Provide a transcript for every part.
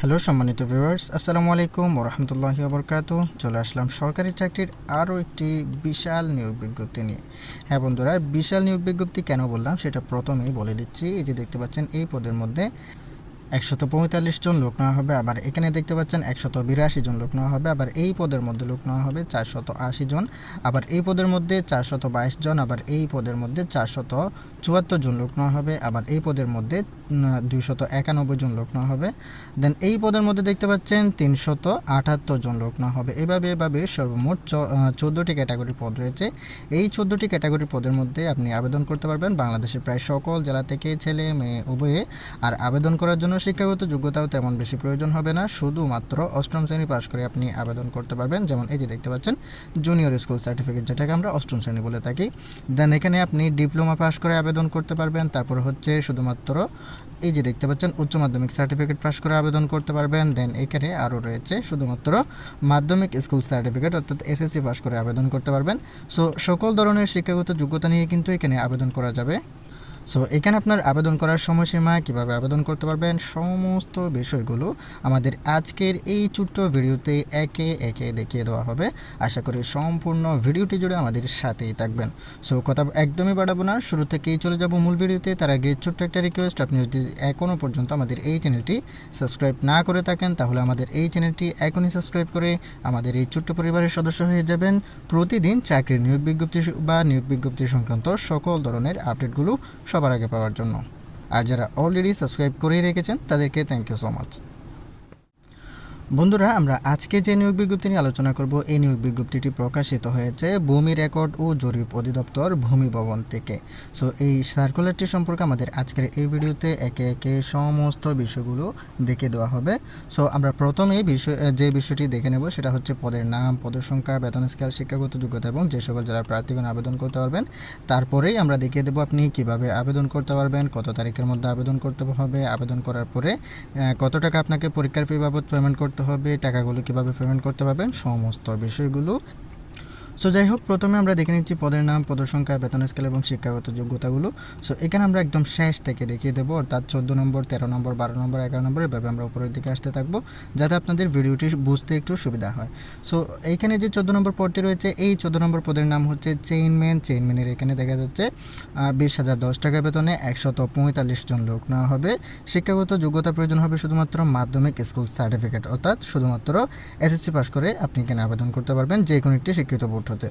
Hello সম্মানিত viewers আসসালামু আলাইকুম ওরহামতুল্লাহি আবরকাত চলে আসলাম সরকারি চাকরির আরও একটি বিশাল নিয়োগ বিজ্ঞপ্তি নিয়ে। হ্যাঁ বন্ধুরা, বিশাল নিয়োগ বিজ্ঞপ্তি কেন বললাম? সেটা প্রথমেই বলে দিচ্ছি। এই যে দেখতে পাচ্ছেন, এই পদের মধ্যে একশত পঁয়তাল্লিশ জন লোক নেওয়া হবে, আবার এখানে দেখতে পাচ্ছেন একশত বিরাশি জন লোক নেওয়া হবে, আবার এই পদের মধ্যে লোক নেওয়া হবে চারশত আশি জন, আবার এই পদের মধ্যে চারশত বাইশ জন, আবার এই পদের মধ্যে চারশত চুয়াত্তর জন লোক নেওয়া হবে, আবার এই পদের মধ্যে দুইশত একানব্বই জন লোক নেওয়া হবে। দেন এই পদের মধ্যে দেখতে পাচ্ছেন তিনশত আটাত্তর জন লোক নেওয়া হবে। এভাবে এভাবে সর্বমোট চোদ্দোটি ক্যাটাগরির পদ রয়েছে। এই চোদ্দোটি ক্যাটাগরির পদের মধ্যে আপনি আবেদন করতে পারবেন বাংলাদেশের প্রায় সকল জেলা থেকে ছেলে, মেয়ে, উভয়ে, আর আবেদন করার জন্য শিক্ষাগত যোগ্যতাও তেমন বেশি প্রয়োজন হবে না, শুধুমাত্র অষ্টম শ্রেণি পাশ করে আপনি আবেদন করতে পারবেন। যেমন এই যে দেখতে পাচ্ছেন জুনিয়র স্কুল সার্টিফিকেট যেটাকে আমরা অষ্টম শ্রেণি বলে থাকি। দেন এখানে আপনি ডিপ্লোমা পাশ করে আবেদন করতে পারবেন। তারপর হচ্ছে শুধুমাত্র এই যে দেখতে পাচ্ছেন, উচ্চ মাধ্যমিক সার্টিফিকেট পাশ করে আবেদন করতে পারবেন। দেন এখানে আরও রয়েছে শুধুমাত্র মাধ্যমিক স্কুল সার্টিফিকেট অর্থাৎ এসএসসি পাশ করে আবেদন করতে পারবেন। সো সকল ধরনের শিক্ষাগত যোগ্যতা নিয়ে কিন্তু এখানে আবেদন করা যাবে। সো এখানে আপনার আবেদন করার সময়সীমা, কীভাবে আবেদন করতে পারবেন, সমস্ত বিষয়গুলো আমাদের আজকের এই ছোট্ট ভিডিওতে একে একে দেখিয়ে দেওয়া হবে। আশা করি সম্পূর্ণ ভিডিওটি জুড়ে আমাদের সাথেই থাকবেন। সো কথা একদমই বাড়াবো না। শুরু থেকেই চলে যাব মূল ভিডিওতে। তার আগে ছোট্ট একটা রিকোয়েস্ট আপনি যদি এখনও পর্যন্ত আমাদের এই চ্যানেলটি সাবস্ক্রাইব না করে থাকেন, তাহলে আমাদের এই চ্যানেলটি এখনই সাবস্ক্রাইব করে আমাদের এই ছোট্ট পরিবারের সদস্য হয়ে যাবেন। প্রতিদিন চাকরির নিয়োগ বিজ্ঞপ্তি বা নিয়োগ বিজ্ঞপ্তি সংক্রান্ত সকল ধরনের আপডেটগুলো সবার আগে পাওয়ার জন্য। আর যারা অলরেডি সাবস্ক্রাইব করেই রেখেছেন, তাদেরকে থ্যাংক ইউ সো মাচ বন্ধুরা, আমরা আজকে যে নিয়োগ বিজ্ঞপ্তি নিয়ে আলোচনা করব, এই নিয়োগ বিজ্ঞপ্তিটি প্রকাশিত হয়েছে ভূমি রেকর্ড ও জরিপ অধিদপ্তর ভূমি ভবন থেকে। সো এই সার্কুলারটি সম্পর্কে আমাদের আজকের এই ভিডিওতে একে একে সমস্ত বিষয়গুলো দেখে দেওয়া হবে। সো আমরা প্রথমেই বিষয় যে বিষয়টি দেখে নেব সেটা হচ্ছে পদের নাম, পদের সংখ্যা, বেতন স্কেল শিক্ষাগত যোগ্যতা এবং যে সকল যারা প্রার্থীগণ আবেদন করতে পারবেন। তারপরেই আমরা দেখিয়ে দেবো আপনি কীভাবে আবেদন করতে পারবেন, কত তারিখের মধ্যে আবেদন করতে হবে। আবেদন করার পরে কত টাকা আপনাকে পরীক্ষার ফি বাবদ পেমেন্ট করতে করতে হবে টাকাগুলো কীভাবে পেমেন্ট করতে পারবেন সমস্ত বিষয়গুলো সো যাই হোক প্রথমে আমরা দেখে নিচ্ছি পদের নাম, পদের সংখ্যা, বেতন স্কেল এবং শিক্ষাগত যোগ্যতাগুলো। সো এখানে আমরা একদম শেষ থেকে দেখিয়ে দেবো, অর্থাৎ চোদ্দ নম্বর, তেরো নম্বর, বারো নম্বর, এগারো নম্বর এভাবে আমরা উপরের দিকে আসতে থাকব, যাতে আপনাদের ভিডিওটি বুঝতে একটু সুবিধা হয়। সো এইখানে যে চোদ্দ নম্বর পদটি রয়েছে, এই চোদ্দ নম্বর পদের নাম হচ্ছে চেইনম্যান চেইনম্যানের এখানে দেখা যাচ্ছে বিশ হাজার দশ টাকা বেতনে একশত পঁয়তাল্লিশ জন লোক নেওয়া হবে। শিক্ষাগত যোগ্যতা প্রয়োজন হবে শুধুমাত্র মাধ্যমিক স্কুল সার্টিফিকেট, অর্থাৎ শুধুমাত্র এসএসসি পাস করে আপনি এখানে আবেদন করতে পারবেন যে কোনো একটি শিক্ষিত বোর্ড। হতে।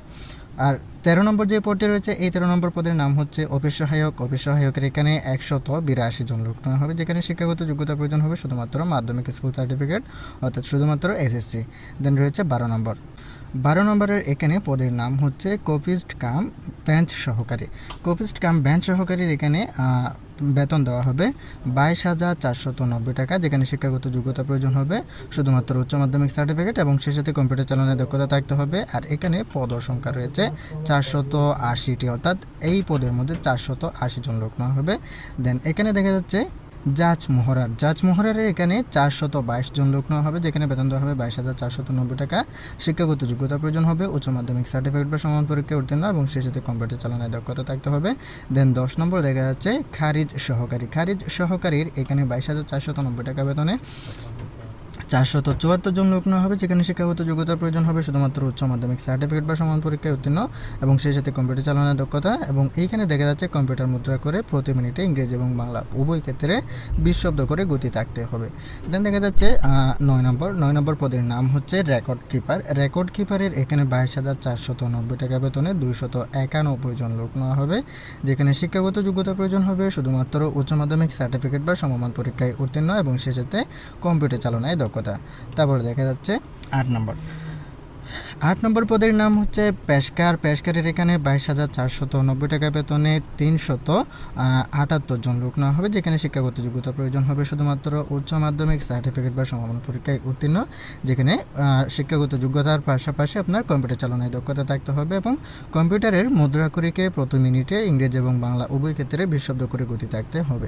আর তেরো নম্বর যে পদটি রয়েছে, এই তেরো নম্বর পদের নাম হচ্ছে অফিস সহায়ক অফিস সহায়কের এখানে একশত বিরাশি জন লোক নেওয়া হবে, যেখানে শিক্ষাগত যোগ্যতা প্রয়োজন হবে শুধুমাত্র মাধ্যমিক স্কুল সার্টিফিকেট, অর্থাৎ শুধুমাত্র এসএসসি দেন রয়েছে বারো নম্বর। বারো নম্বরের এখানে পদের নাম হচ্ছে কপিস্ট কাম বেঞ্চ সহকারী। কপিস্ট কাম বেঞ্চ সহকারীর এখানে বেতন দেওয়া হবে বাইশ হাজার চারশত নব্বই টাকা, যেখানে শিক্ষাগত যোগ্যতা প্রয়োজন হবে, শুধুমাত্র উচ্চ মাধ্যমিক সার্টিফিকেট এবং সে সাথে কম্পিউটার চালানোর দক্ষতা থাকতে হবে, আর এখানে পদ সংখ্যা রয়েছে চারশত আশিটি, অর্থাৎ এই পদের মধ্যে চারশত আশি জন লোক নেওয়া হবে। দেন এখানে দেখা যাচ্ছে জাজ মহরার জাজ মহরারের এখানে চারশত বাইশ জন লোক নেওয়া হবে, যেখানে বেতন দেওয়া হবে বাইশ হাজার চারশত নব্বই টাকা। শিক্ষাগত যোগ্যতা প্রয়োজন হবে, উচ্চ মাধ্যমিক সার্টিফিকেট বা সমান পরীক্ষায় উত্তীর্ণ এবং সেই সাথে কম্পিউটার চালানোর দক্ষতা থাকতে হবে। দেন দশ নম্বর দেখা যাচ্ছে, খারিজ সহকারী। খারিজ সহকারীর এখানে বাইশ হাজার চারশত নব্বই টাকা বেতনে। চারশত চুয়াত্তর জন লোক নেওয়া হবে, যেখানে শিক্ষাগত যোগ্যতার প্রয়োজন হবে, শুধুমাত্র উচ্চ মাধ্যমিক সার্টিফিকেট বা সমান পরীক্ষায় উত্তীর্ণ এবং সেই সাথে কম্পিউটার চালানোর দক্ষতা এবং এইখানে দেখা যাচ্ছে কম্পিউটার মুদ্রা করে প্রতি মিনিটে ইংরেজি এবং বাংলা উভয় ক্ষেত্রে বিশ করে গতি থাকতে হবে। দেন দেখা যাচ্ছে নয় নম্বর নয় নম্বর পদের নাম হচ্ছে রেকর্ড কিপার রেকর্ড কিপারের এখানে বাইশ হাজার চারশত নব্বই টাকা বেতনে দুইশত একানব্বই জন লোক নেওয়া হবে, যেখানে শিক্ষাগত যোগ্যতা প্রয়োজন হবে, শুধুমাত্র উচ্চ মাধ্যমিক সার্টিফিকেট বা সমমান পরীক্ষায় উত্তীর্ণ এবং সে সাথে কম্পিউটার চালনায় দক্ষ দক্ষতা তারপরে দেখা যাচ্ছে আট নম্বর। আট নম্বর পদের নাম হচ্ছে পেশকার। পেশকারের এখানে বাইশ হাজার চারশত নব্বই টাকা বেতনে তিনশত আটাত্তর জন লোক নেওয়া হবে, যেখানে শিক্ষাগত যোগ্যতা প্রয়োজন হবে শুধুমাত্র উচ্চ মাধ্যমিক, সার্টিফিকেট বা সমাপন পরীক্ষায় উত্তীর্ণ, যেখানে শিক্ষাগত যোগ্যতার পাশাপাশি আপনার কম্পিউটার চালনায় দক্ষতা থাকতে হবে এবং কম্পিউটারের মুদ্রাকরিকে প্রতি মিনিটে ইংরেজি এবং বাংলা উভয় ক্ষেত্রে বিশব্দ করে গতি থাকতে হবে।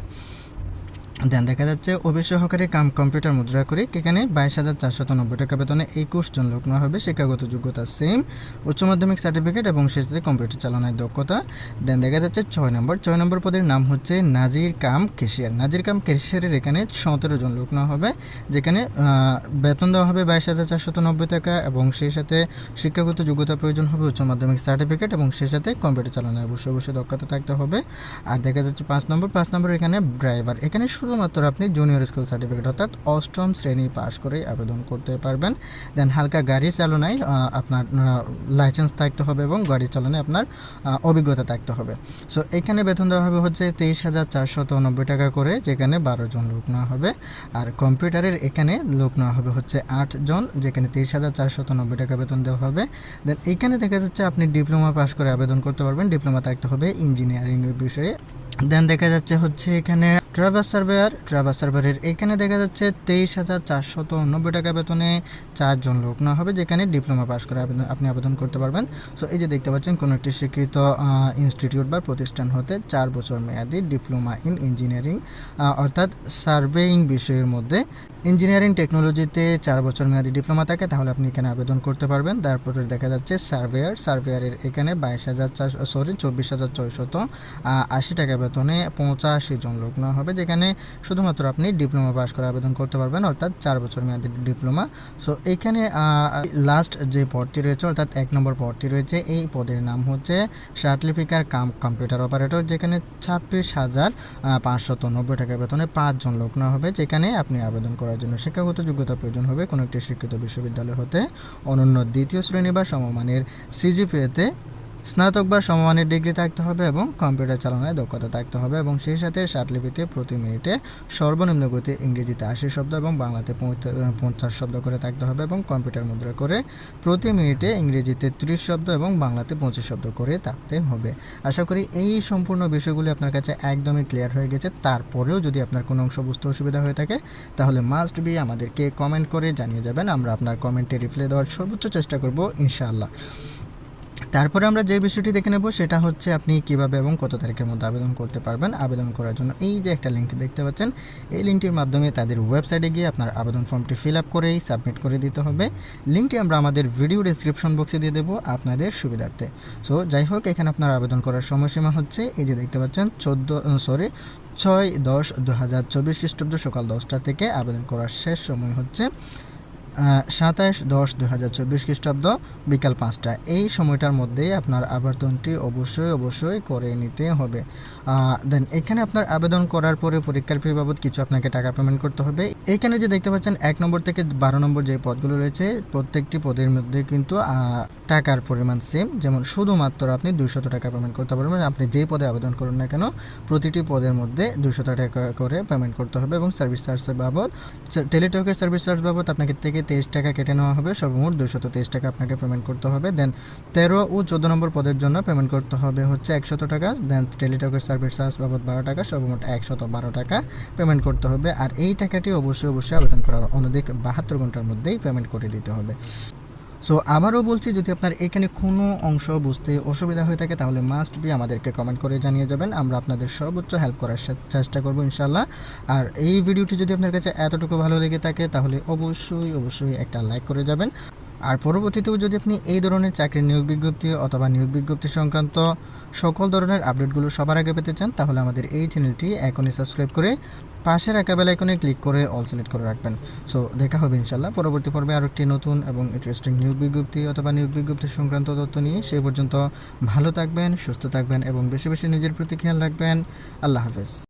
দেন দেখা যাচ্ছে অফিস সহকারী কাম কম্পিউটার মুদ্রা করে এখানে বাইশ হাজার চারশত নব্বই টাকা বেতনে একুশ জন লোক নেওয়া হবে। শিক্ষাগত যোগ্যতা সেম উচ্চ মাধ্যমিক সার্টিফিকেট এবং শেষে কম্পিউটার চালানোর দক্ষতা। দেন দেখা যাচ্ছে ছয় নম্বর ছয় নম্বর পদের নাম হচ্ছে নাজির কাম কেশিয়ার নাজির কাম কেশিয়ারের এখানে সতেরো জন লোক নেওয়া হবে, যেখানে বেতন দেওয়া হবে বাইশ হাজার চারশত নব্বই টাকা এবং সেই সাথে শিক্ষাগত যোগ্যতা প্রয়োজন হবে উচ্চ মাধ্যমিক সার্টিফিকেট এবং সেই সাথে কম্পিউটার চালানো অবশ্যই অবশ্যই দক্ষতা থাকতে হবে। আর দেখা যাচ্ছে পাঁচ নম্বর পাঁচ নম্বর এখানে ড্রাইভার এখানে শুধুমাত্র আপনি জুনিয়র স্কুল সার্টিফিকেট অর্থাৎ অষ্টম শ্রেণি পাস করে আবেদন করতে পারবেন। দেন হালকা গাড়ি চালনায় আপনার লাইসেন্স থাকতে হবে এবং গাড়ি চালনায় আপনার অভিজ্ঞতা থাকতে হবে। সো এখানে বেতন দেওয়া হবে হচ্ছে তেইশ হাজার চারশত নব্বই টাকা করে, যেখানে বারো জন লোক নেওয়া হবে। আর কম্পিউটারের এখানে লোক নেওয়া হবে হচ্ছে আট জন, যেখানে তেইশ হাজার চারশত নব্বই টাকা বেতন দেওয়া হবে। দেন এখানে দেখা যাচ্ছে আপনি ডিপ্লোমা পাস করে আবেদন করতে পারবেন। ডিপ্লোমা থাকতে হবে ইঞ্জিনিয়ারিং বিষয়ে। দেন দেখা যাচ্ছে হচ্ছে এখানে ট্রাভার সার্ভেয়ার ট্রাভার সার্ভেয়ারের এখানে দেখা যাচ্ছে তেইশ হাজার চারশত নব্বই টাকা বেতনে চারজন লোক না হবে, যেখানে ডিপ্লোমা পাস করে আপনি আবেদন করতে পারবেন। সো এই যে দেখতে পাচ্ছেন, কোনো একটি স্বীকৃত ইনস্টিটিউট বা প্রতিষ্ঠান হতে চার বছর মেয়াদি ডিপ্লোমা ইন ইঞ্জিনিয়ারিং অর্থাৎ সার্ভেইং বিষয়ের মধ্যে। ইঞ্জিনিয়ারিং টেকনোলজিতে চার বছর মেয়াদি ডিপ্লোমা থাকে, তাহলে আপনি এখানে আবেদন করতে পারবেন। তারপরে দেখা যাচ্ছে সার্ভেয়ার, সার্ভেয়ারের এখানে বাইশ হাজার চার সরি চব্বিশ হাজার ছয়শত আশি টাকা বেতনে পঁচাশি জন লোক নেওয়া হবে, যেখানে শুধুমাত্র আপনি ডিপ্লোমা পাস করে আবেদন করতে পারবেন, অর্থাৎ চার বছর মেয়াদি ডিপ্লোমা। সো এখানে লাস্ট যে পদটি রয়েছে, অর্থাৎ এক নম্বর পদটি রয়েছে, এই পদের নাম হচ্ছে সার্টিফিকার কাম, কম্পিউটার অপারেটর, যেখানে ছাব্বিশ হাজার পাঁচশত নব্বই টাকা বেতনে পাঁচজন লোক নেওয়া হবে, যেখানে আপনি আবেদন করার জন্য শিক্ষাগত যোগ্যতা প্রয়োজন হবে, কোনো একটি শিক্ষিত বিশ্ববিদ্যালয় হতে। অনন্য দ্বিতীয় শ্রেণি বা সমমানের সিজিপিএতে স্নাতক বা সমমানের ডিগ্রি থাকতে হবে এবং কম্পিউটার চালানোয় দক্ষতা থাকতে হবে এবং সেই সাথে শার্টলিপিতে প্রতি মিনিটে সর্বনিম্ন গতি ইংরেজিতে আশি শব্দ এবং বাংলাতে পঞ্চাশ শব্দ করে থাকতে হবে এবং কম্পিউটার মুদ্রা করে প্রতি মিনিটে ইংরেজিতে ত্রিশ শব্দ এবং বাংলাতে পঁচিশ শব্দ করে থাকতে হবে। আশা করি এই সম্পূর্ণ বিষয়গুলি আপনার কাছে একদমই ক্লিয়ার হয়ে গেছে। তারপরেও যদি আপনার কোনো অংশ বুঝতে অসুবিধা হয়ে থাকে, তাহলে মাস্ট বি আমাদেরকে কমেন্ট করে জানিয়ে যাবেন। আমরা আপনার কমেন্টে রিপ্লাই দেওয়ার সর্বোচ্চ চেষ্টা করব, ইনশাআল্লাহ। তারপরে আমরা যে বিষয়টি দেখে নেব, সেটা হচ্ছে আপনি কীভাবে এবং কত তারিখের মধ্যে আবেদন করতে পারবেন। আবেদন করার জন্য এই যে একটা লিঙ্ক দেখতে পাচ্ছেন, এই লিঙ্কটির মাধ্যমে তাদের ওয়েবসাইটে গিয়ে আপনার আবেদন ফর্মটি ফিল আপ করেই সাবমিট করে দিতে হবে। লিঙ্কটি আমরা আমাদের ভিডিও ডিসক্রিপশন বক্সে দিয়ে দেবো আপনাদের সুবিধার্থে। সো যাই হোক, এখানে আপনার আবেদন করার সময়সীমা হচ্ছে এই যে দেখতে পাচ্ছেন, চোদ্দ সরি ছয় দশ দু হাজার চব্বিশ খ্রিস্টাব্দ সকাল দশটা থেকে আবেদন করার শেষ সময় হচ্ছে সাতাশ দশ দু হাজার চব্বিশ খ্রিস্টাব্দ বিকাল পাঁচটা এই সময়টার মধ্যেই আপনার আবেদনটি অবশ্যই অবশ্যই করে নিতে হবে। দেন এখানে আপনার আবেদন করার পরে পরীক্ষার ফি বাবদ কিছু আপনাকে টাকা পেমেন্ট করতে হবে। এখানে যে দেখতে পাচ্ছেন, এক নম্বর থেকে বারো নম্বর যে পদগুলো রয়েছে, প্রত্যেকটি পদের মধ্যে কিন্তু টাকার পরিমাণ সেম যেমন শুধুমাত্র আপনি দুইশত টাকা পেমেন্ট করতে পারবেন আপনি যেই পদে আবেদন করুন না কেন, প্রতিটি পদের মধ্যে দুইশত টাকা করে পেমেন্ট করতে হবে এবং সার্ভিস চার্জের বাবদ টেলিটকের সার্ভিস চার্জ বাবদ আপনাকে থেকে তেইশ টাকা কেটে নেওয়া হবে, সর্বমোট দুশত তেইশ টাকা আপনাকে পেমেন্ট করতে হবে। দেন তেরো ও চোদ্দ নম্বর পদের জন্য পেমেন্ট করতে হবে হচ্ছে একশত টাকা দেন টেলিটকের সার্ভিস চার্জ বাবদ বারো টাকা, সর্বমোট একশত বারো টাকা পেমেন্ট করতে হবে। আর এই টাকাটি অবশ্যই অবশ্যই আবেদন করার অনধিক বাহাত্তর ঘণ্টার মধ্যেই পেমেন্ট করে দিতে হবে। সো আবারও বলছি, যদি আপনার এখানে কোনো অংশ বুঝতে অসুবিধা হয়ে থাকে, তাহলে মাস্ট বি আমাদেরকে কমেন্ট করে জানিয়ে যাবেন। আমরা আপনাদের সর্বোচ্চ হেল্প করার চেষ্টা করব ইনশাল্লাহ আর এই ভিডিওটি যদি আপনার কাছে এতটুকু ভালো লেগে থাকে, তাহলে অবশ্যই অবশ্যই একটা লাইক করে যাবেন। আর পরবর্তীতেও যদি আপনি এই ধরনের চাকরির নিয়োগ বিজ্ঞপ্তি অথবা নিয়োগ বিজ্ঞপ্তি সংক্রান্ত সকল ধরনের আপডেটগুলো সবার আগে পেতে চান, তাহলে আমাদের এই চ্যানেলটি এখনই সাবস্ক্রাইব করে পাশের একা বেল আইকনে ক্লিক করে অল সিলেক্ট করে রাখবেন। সো, দেখা হবে ইনশাল্লাহ পরবর্তী পর্বে আরও একটি নতুন এবং ইন্টারেস্টিং নিয়োগ বিজ্ঞপ্তি অথবা নিয়োগ বিজ্ঞপ্তি সংক্রান্ত তথ্য নিয়ে সেই পর্যন্ত ভালো থাকবেন, সুস্থ থাকবেন এবং বেশি বেশি নিজের প্রতি খেয়াল রাখবেন। আল্লাহ হাফেজ।